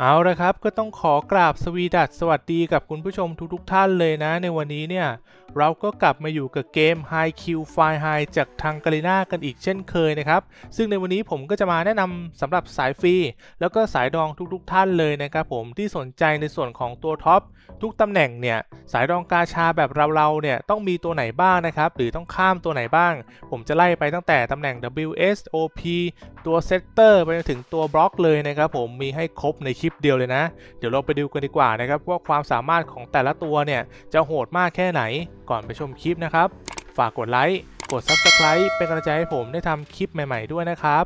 เอาละครับก็ต้องขอกราบสวีดัสสวัสดีกับคุณผู้ชมทุกๆทท่านเลยนะ ในวันนี้เนี่ย เราก็กลับมาอยู่กับเกม High Q File High จากทางกาลิน่ากันอีกเช่นเคยนะครับ ซึ่งในวันนี้ผมก็จะมาแนะนำสำหรับสายฟรี แล้วก็สายดองทุกๆทท่านเลยนะครับผมที่สนใจในส่วนของตัวท็อปทุกตำแหน่งเนี่ยสายดองกาชาแบบเราๆเนี่ยต้องมีตัวไหนบ้างนะครับหรือต้องข้ามตัวไหนบ้าง ผมจะไล่ไปตั้งแต่ตำแหน่ง WS OP ตัวเซตเตอร์ไปจนถึงตัวบล็อกเลยนะครับผมมีให้ครบในคลิปเดียวเลยนะ เดี๋ยวเราไปดูกันดีกว่านะครับว่าความสามารถของแต่ละตัวเนี่ยจะโหดมากแค่ไหนก่อนไปชมคลิปนะครับ ฝากกดไลค์กด Subscribe เป็นกำลังใจให้ผมได้ทำคลิปใหม่ๆด้วยนะครับ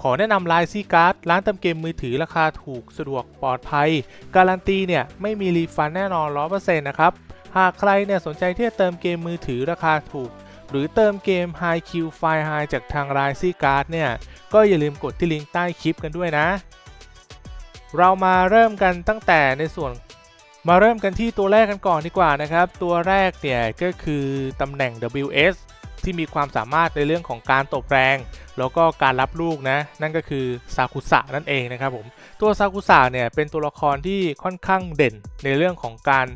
ขอแนะนำไลน์ซีการ์ดร้านเติมเกมมือถือราคาถูกสะดวกปลอดภัย การันตีเนี่ยไม่มีรีฟันแน่นอน 100%นะครับ หากใครเนี่ยสนใจที่จะเติมเกมมือถือราคาถูก หรือเติมเกม High Q File High จากทาง r i ซี่การ์ดเนี่ย ก็อย่าลืมกดที่ลิงก์ใต้คลิปกันด้วยนะ เรามาเริ่มกันตั้งแต่ในส่วนมาเริ่มกันที่ตัวแรกกันก่อนดีกว่านะครับ ตัวแรกเนี่ยก็คือตำแหน่ง WS ที่มีความสามารถในเรื่องของการตบแรงแล้วก็การรับลูกนะ นั่นก็คือซากุสะนั่นเองนะครับผม ตัวซากุสะเนี่ยเป็นตัวละครที่ค่อนข้างเด่นในเรื่องของการ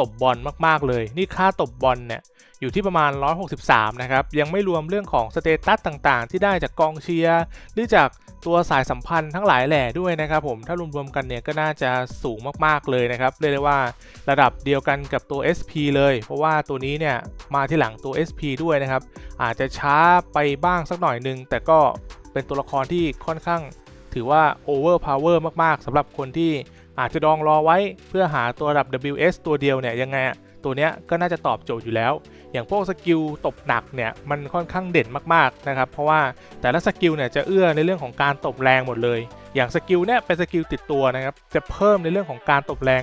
ตบบอลมากๆเลย นี่ค่าตบบอลเนี่ยอยู่ที่ประมาณ 163 นะครับ ยังไม่รวมเรื่องของสเตตัสต่างๆ ที่ได้จากกองเชียร์หรือจากตัวสายสัมพันธ์ทั้งหลายแหล่ด้วยนะครับผม ถ้ารวมๆกันเนี่ยก็น่าจะสูงมากๆเลยนะครับ เรียกได้ว่าระดับเดียวกันกับตัว SP เลย เพราะว่าตัวนี้เนี่ยมาที่หลังตัว SP ด้วยนะครับ อาจจะช้าไปบ้างสักหน่อยนึง แต่ก็เป็นตัวละครที่ค่อนข้างถือว่า over power มาก ๆสำหรับคนที่อาจจะดองรอไว้เพื่อหาตัวระดับ WS ตัวเดียวเนี่ยยังไงตัวเนี้ยก็น่าจะตอบโจทย์อยู่แล้ว อย่างพวกสกิลตบหนักเนี่ยมันค่อนข้างเด่นมากๆนะครับเพราะว่าแต่ละสกิลเนี่ยจะเอื้อในเรื่องของการตบแรงหมดเลย อย่างสกิลเนี่ยเป็นสกิลติดตัวนะครับจะเพิ่มในเรื่องของการตบแรง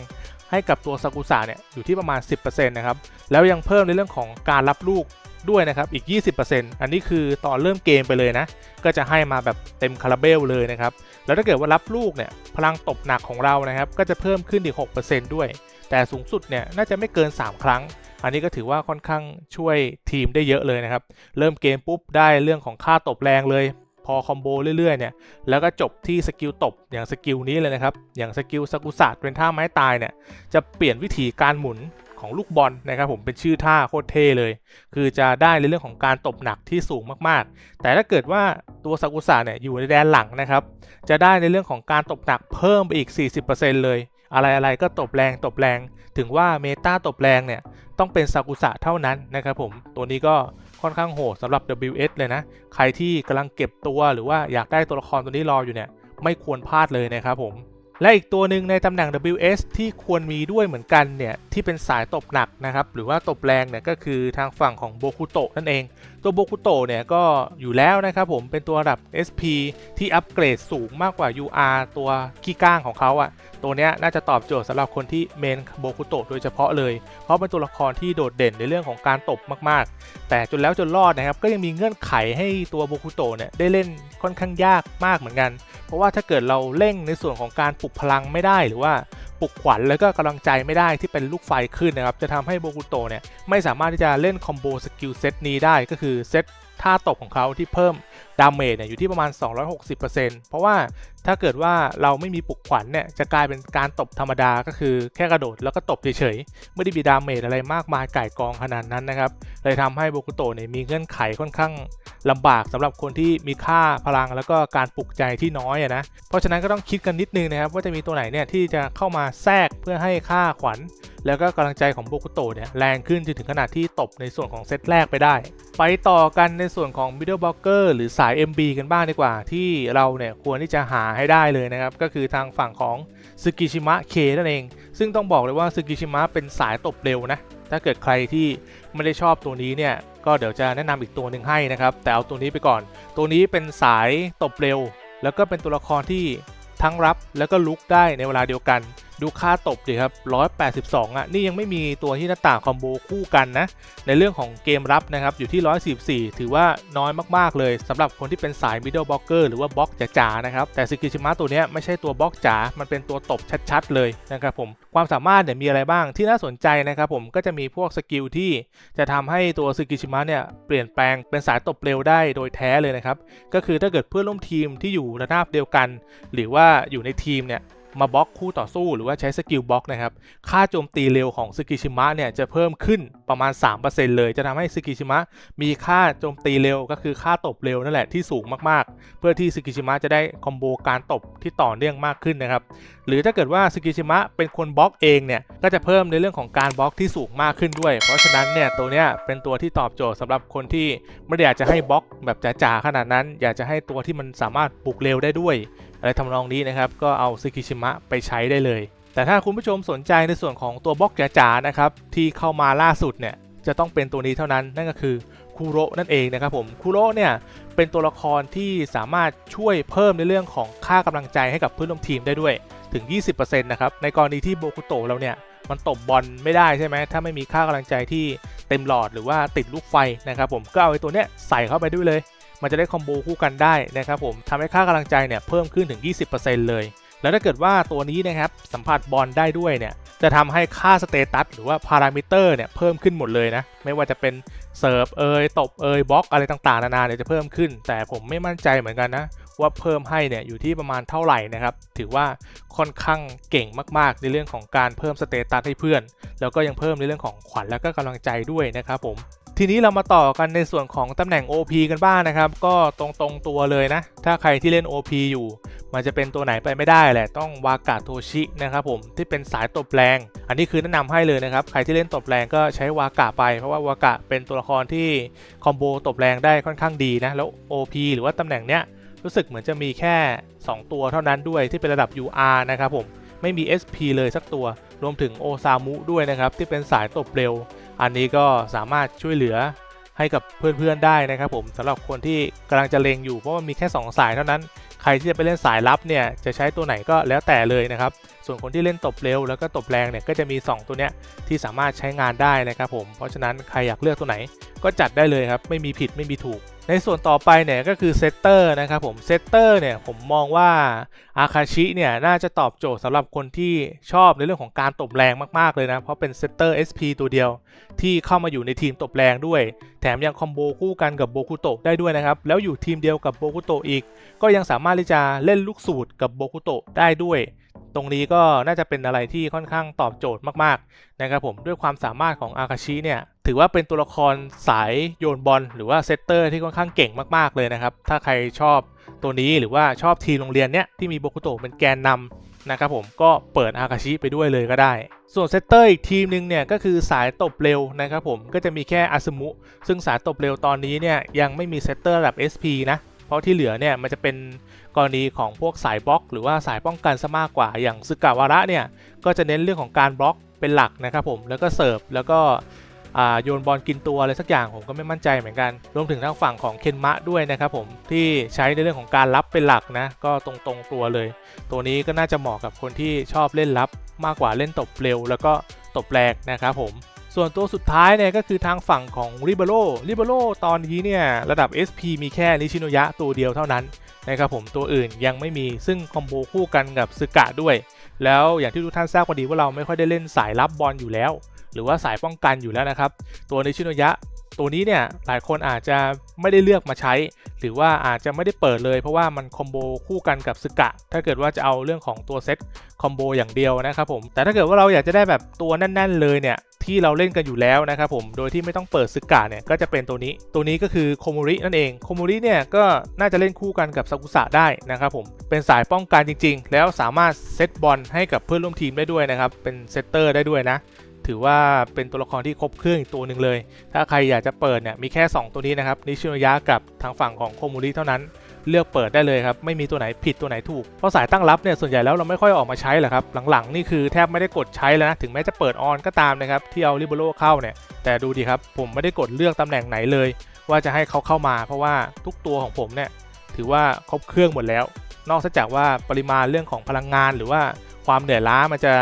ให้กับตัวซากุสะเนี่ยอยู่ที่ประมาณ 10%นะครับแล้วยังเพิ่มในเรื่องของการรับลูก ด้วยนะครับอีก 20%อันนี้คือตอนเริ่มเกมไปเลยนะ ก็จะให้มาแบบเต็มคาราเบลเลยนะครับ แล้วถ้าเกิดว่ารับลูกเนี่ยพลังตบหนักของเรานะครับ ก็จะเพิ่มขึ้นอีก 6%ด้วย แต่สูงสุดเนี่ยน่าจะไม่เกิน 3 ครั้ง อันนี้ก็ถือว่าค่อนข้างช่วยทีมได้เยอะเลยนะครับ เริ่มเกมปุ๊บได้เรื่องของค่าตบแรงเลยพอคอมโบเรื่อยๆเนี่ย แล้วก็จบที่สกิลตบอย่างสกิลนี้เลยนะครับ อย่างสกิลสกุศาสเป็นท่าไม้ตายเนี่ย จะเปลี่ยนวิธีการหมุน ของลูกบอลนะครับผมเป็นชื่อท่าโคตรเท่เลย คือจะได้ในเรื่องของการตบหนักที่สูงมากๆ แต่ถ้าเกิดว่าตัวซากุสะเนี่ยอยู่ในแดนหลังนะครับ จะได้ในเรื่องของการตบหนักเพิ่มไปอีก 40%เลย อะไรๆก็ตบแรงตบแรง ถึงว่าเมตาตบแรงเนี่ยต้องเป็นซากุสะเท่านั้นนะครับผมตัวนี้ก็ค่อนข้างโหดสำหรับ WS เลยนะ ใครที่กำลังเก็บตัวหรือว่าอยากได้ตัวละครตัวนี้รออยู่เนี่ยไม่ควรพลาดเลยนะครับผม และอีกตัวหนึ่งในตำแหน่ง WS ที่ควรมีด้วยเหมือนกันเนี่ยที่เป็นสายตบหนักนะครับหรือว่าตบแรงเนี่ยก็คือทางฝั่งของโบคุโตะนั่นเอง ตัวโบคุโตะเนี่ยก็อยู่แล้วนะครับผมเป็นตัวระดับ SP ที่อัปเกรดสูงมากกว่า UR ตัวขี้ก้างของเขาอะ่ะตัวเนี้ยน่าจะตอบโจทย์สำหรับคนที่เมนโบคุโตะโดยเฉพาะเลย เพราะเป็นตัวละครที่โดดเด่นในเรื่องของการตบมากๆ แต่จนแล้วจนรอดนะครับก็ยังมีเงื่อนไขให้ตัวโบคุโตะเนี่ยได้เล่นค่อนข้างยากมากเหมือนกัน เพราะว่าถ้าเกิดเราเร่งในส่วนของการปลุกพลังไม่ได้หรือว่าปลุกขวัญแล้วก็กำลังใจไม่ได้ที่เป็นลูกไฟขึ้นนะครับ จะทำให้โบกุโตเนี่ยไม่สามารถที่จะเล่นคอมโบสกิลเซตนี้ได้ก็คือเซต ท่าตบของเขาที่เพิ่มดาเมจเนี่ยอยู่ที่ประมาณ 260%เพราะว่าถ้าเกิดว่าเราไม่มีปลุกขวัญเนี่ยจะกลายเป็นการตบธรรมดาก็คือแค่กระโดดแล้วก็ตบเฉยๆไม่ได้มีดาเมจอะไรมากมายไก่กองขนาดนั้นนะครับเลยทำให้โบกุโตเนี่ยมีเงื่อนไขค่อนข้างลำบากสำหรับคนที่มีค่าพลังแล้วก็การปลุกใจที่น้อยอะนะเพราะฉะนั้นก็ต้องคิดกันนิดนึงนะครับว่าจะมีตัวไหนเนี่ยที่จะเข้ามาแทรกเพื่อให้ค่าขวัญ แล้วก็กำลังใจของโบกุโตะเนี่ยแรงขึ้นจนถึงขนาดที่ตบในส่วนของเซตแรกไปได้ ไปต่อกันในส่วนของ middle blocker หรือสาย MB กันบ้างดีกว่า ที่เราเนี่ยควรที่จะหาให้ได้เลยนะครับ ก็คือทางฝั่งของซึกิชิมะเคนั่นเอง ซึ่งต้องบอกเลยว่าซึกิชิมะเป็นสายตบเร็วนะ ถ้าเกิดใครที่ไม่ได้ชอบตัวนี้เนี่ยก็เดี๋ยวจะแนะนำอีกตัวหนึ่งให้นะครับ แต่เอาตัวนี้ไปก่อน ตัวนี้เป็นสายตบเร็ว แล้วก็เป็นตัวละครที่ทั้งรับแล้วก็ลุกได้ในเวลาเดียวกัน ดูค่าตบดิครับ 182 อะ นี่ยังไม่มีตัวที่หน้าต่างคอมโบคู่กันนะ ในเรื่องของเกมรับนะครับ อยู่ที่ 144 ถือว่าน้อยมาก ๆ เลยสำหรับคนที่เป็นสาย middle blocker หรือว่าบล็อกจ๋าๆนะครับ แต่ซึกิชิมะตัวนี้ไม่ใช่ตัวบล็อกจ๋า มันเป็นตัวตบชัด ๆ เลยนะครับผม ความสามารถเนี่ยมีอะไรบ้างที่น่าสนใจนะครับผมก็จะมีพวกสกิลที่จะทำให้ตัวซึกิชิมะเนี่ยเปลี่ยนแปลงเป็นสายตบเร็วได้โดยแท้เลยนะครับ ก็คือถ้าเกิดเพื่อนร่วมทีมที่อยู่ระนาบเดียวกัน หรือว่าอยู่ในทีมเนี่ย มาบล็อกคู่ต่อสู้หรือว่าใช้สกิลบล็อกนะครับ ค่าโจมตีเร็วของซึกิชิมะเนี่ยจะเพิ่มขึ้นประมาณ 3%เลย จะทำให้ซึกิชิมะมีค่าโจมตีเร็วก็คือค่าตบเร็วนั่นแหละที่สูงมากๆ เพื่อที่ซึกิชิมะจะได้คอมโบการตบที่ต่อเนื่องมากขึ้นนะครับ หรือถ้าเกิดว่าซึกิชิมะเป็นคนบล็อกเองเนี่ยก็จะเพิ่มในเรื่องของการบล็อกที่สูงมากขึ้นด้วย เพราะฉะนั้นเนี่ยตัวเนี้ยเป็นตัวที่ตอบโจทย์สำหรับคนที่ไม่ได้อยากจะให้บล็อกแบบจ๋าๆขนาดนั้น อยากจะให้ตัวที่มันสามารถบุกเร็วได้ด้วยอะไรทำนองนี้นะครับ ก็เอาซึกิชิมะไปใช้ได้เลย แต่ถ้าคุณผู้ชมสนใจในส่วนของตัวบล็อกจ๋าๆนะครับที่เข้ามาล่าสุดเนี่ยจะต้องเป็นตัวนี้เท่านั้นนั่นก็คือคูโรนั่นเองนะครับผมคูโรเนี่ยเป็นตัวละครที่สามารถช่วยเพิ่มในเรื่องของค่ากำลังใจให้กับเพื่อนร่วมทีมได้ด้วยถึง 20%นะครับในกรณีที่โบกุโตเราเนี่ยมันตบบอลไม่ได้ใช่ไหมถ้าไม่มีค่ากำลังใจที่เต็มหลอดหรือว่าติดลูกไฟนะครับผมก็เอาไอ้ตัวเนี้ยใส่เข้าไปด้วยเลย มันจะได้คอมโบคู่กันได้นะครับผมทำให้ค่ากำลังใจเนี่ยเพิ่มขึ้นถึง 20%เลย แล้วถ้าเกิดว่าตัวนี้นะครับสัมผัสบอลได้ด้วยเนี่ยจะทำให้ค่าสเตตัสหรือว่าพารามิเตอร์เนี่ยเพิ่มขึ้นหมดเลยนะ ไม่ว่าจะเป็นเซิร์ฟเอยตบเอยบล็อกอะไรต่างๆ นานาเนี่ยจะเพิ่มขึ้น แต่ผมไม่มั่นใจเหมือนกันนะ ว่าเพิ่มให้เนี่ยอยู่ที่ประมาณเท่าไหร่นะครับ ถือว่าค่อนข้างเก่งมากๆ ในเรื่องของการเพิ่มสเตตัสให้เพื่อน แล้วก็ยังเพิ่มในเรื่องของขวัญแล้วก็กำลังใจด้วยนะครับผม ทีนี้เรามาต่อกันในส่วนของตำแหน่ง OP กันบ้างนะครับ ก็ตรงๆตัวเลยนะ ถ้าใครที่เล่น OP อยู่ มันจะเป็นตัวไหนไปไม่ได้แหละ ต้องวากาโทชินะครับผมที่เป็นสายตบแรง อันนี้คือแนะนำให้เลยนะครับ ใครที่เล่นตบแรงก็ใช้วากาไป เพราะว่าวากาเป็นตัวละครที่คอมโบตบแรงได้ค่อนข้างดีนะ แล้ว OP หรือว่าตำแหน่งเนี้ยรู้สึกเหมือนจะมีแค่ 2 ตัวเท่านั้นด้วยที่เป็นระดับ UR นะครับผมไม่มี SP เลยสักตัว รวมถึงโอซามุด้วยนะครับที่เป็นสายตบเร็ว อันนี้ก็สามารถช่วยเหลือให้กับเพื่อนๆได้นะครับผมสำหรับคนที่กำลังจะเลงอยู่เพราะมันมีแค่ 2 สายเท่านั้น ใครที่จะไปเล่นสายลับเนี่ยจะใช้ตัวไหนก็แล้วแต่เลยนะครับ ส่วนคนที่เล่นตบเร็วแล้วก็ตบแรงเนี่ยก็จะมี 2 ตัวเนี้ยที่สามารถใช้งานได้นะครับผมเพราะฉะนั้นใครอยากเลือกตัวไหนก็จัดได้เลยครับ ไม่มีผิดไม่มีถูก ในส่วนต่อไปเนี่ยก็คือเซตเตอร์นะครับผมเซตเตอร์เนี่ยผมมองว่าอาคาชิเนี่ยน่าจะตอบโจทย์สำหรับคนที่ชอบในเรื่องของการตบแรงมากๆเลยนะ เพราะเป็นเซตเตอร์ SP ตัวเดียว ที่เข้ามาอยู่ในทีมตบแรงด้วย แถมยังคอมโบคู่กันกับโบคุโตะได้ด้วยนะครับแล้วอยู่ทีมเดียวกับโบคุโตะอีก ก็ยังสามารถที่จะเล่นลูกสูตรกับโบคุโตะได้ด้วย ตรงนี้ก็น่าจะเป็นอะไรที่ค่อนข้างตอบโจทย์มากๆนะครับผมด้วยความสามารถของอาคาชิเนี่ยถือว่าเป็นตัวละครสายโยนบอลหรือว่าเซตเตอร์ที่ค่อนข้างเก่งมากๆเลยนะครับ ถ้าใครชอบตัวนี้หรือว่าชอบทีมโรงเรียนเนี้ยที่มีโบคุโตเป็นแกนนำนะครับผมก็เปิดอาคาชิไปด้วยเลยก็ได้ ส่วนเซตเตอร์อีกทีมหนึ่งเนี่ยก็คือสายตบเร็วนะครับผมก็จะมีแค่อาซึมุ ซึ่งสายตบเร็วตอนนี้เนี่ยยังไม่มีเซตเตอร์ระดับ SP นะ เพราะที่เหลือเนี่ยมันจะเป็นกรณีของพวกสายบล็อก หรือว่าสายป้องกันซะมากกว่า อย่างซึกาวาระเนี่ยก็จะเน้นเรื่องของการบล็อกเป็นหลักนะครับผมแล้วก็เสิร์ฟแล้วก็โยนบอลกินตัวอะไรสักอย่างผมก็ไม่มั่นใจเหมือนกัน รวมถึงทางฝั่งของเคนมะด้วยนะครับผมที่ใช้ในเรื่องของการรับเป็นหลักนะ ก็ตรงๆตัวเลย ตัวนี้ก็น่าจะเหมาะกับคนที่ชอบเล่นรับมากกว่าเล่นตบเร็ว แล้วก็ตบแรงนะครับผม ส่วนตัวสุดท้ายเนี่ยก็คือทางฝั่งของริเบโรริเบโรตอนนี้เนี่ยระดับ SP มีแค่นิชิโนยะตัวเดียวเท่านั้นนะครับผมตัวอื่นยังไม่มีซึ่งคอมโบคู่กันกับซึกะด้วย แล้วอย่างที่ทุกท่านทราบกันดีว่าเราไม่ค่อยได้เล่นสายรับบอลอยู่แล้ว หรือว่าสายป้องกันอยู่แล้วนะครับ ตัวนิชิโนยะตัวนี้เนี่ยหลายคนอาจจะไม่ได้เลือกมาใช้ หรือว่าอาจจะไม่ได้เปิดเลย เพราะว่ามันคอมโบคู่กันกับซึกะ ถ้าเกิดว่าจะเอาเรื่องของตัวเซตคอมโบอย่างเดียวนะครับผมแต่ถ้าเกิดว่าเราอยากจะได้แบบตัวแน่น ๆ เลยเนี่ย ที่เราเล่นกันอยู่แล้วนะครับผม โดยที่ไม่ต้องเปิดซึกะเนี่ยก็จะเป็นตัวนี้ ตัวนี้ก็คือโคโมรินั่นเอง โคโมริเนี่ยก็น่าจะเล่นคู่กันกับซากุสะได้นะครับผม เป็นสายป้องกันจริง ๆ แล้วสามารถเซตบอลให้กับเพื่อนร่วมทีมได้ด้วยนะครับ เป็นเซตเตอร์ได้ด้วยนะ ถือว่าเป็นตัวละครที่ครบเครื่องอีกตัวหนึ่งเลย ถ้าใครอยากจะเปิดเนี่ยมีแค่ 2 ตัวนี้นะครับ นิชิโนยะกับทางฝั่งของโคโมริเท่านั้น เลือกเปิดได้เลยครับไม่มีตัวไหนผิดตัวไหนถูกเพราะสายตั้งรับเนี่ยส่วนใหญ่แล้วเราไม่ค่อยออกมาใช้หรอกครับหลังๆนี่คือแทบไม่ได้กดใช้แล้วนะถึงแม้จะเปิดออนก็ตามนะครับที่เอาลิเบโรเข้าเนี่ยแต่ดูดีครับผมไม่ได้กดเลือกตำแหน่งไหนเลย ว่าจะให้เขาเข้ามา เพราะว่าทุกตัวของผมเนี่ยถือว่าครบเครื่องหมดแล้ว นอกจากว่าปริมาณเรื่องของพลังงาน หรือว่าความเหนื่อยล้ามันจะ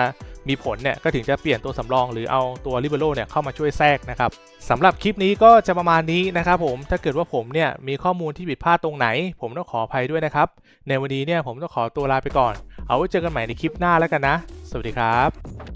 มีผลเนี่ยก็ถึงจะเปลี่ยนตัวสำรอง หรือเอาตัวลิเบโรเนี่ยเข้ามาช่วยแทรกนะครับสำหรับคลิปนี้ก็จะประมาณนี้นะครับผมถ้าเกิดว่าผมเนี่ยมีข้อมูลที่ผิดพลาดตรงไหน ผมต้องขออภัยด้วยนะครับ ในวันนี้เนี่ยผมต้องขอตัวลาไปก่อน เอาไว้เจอกันใหม่ในคลิปหน้าแล้วกันนะ สวัสดีครับ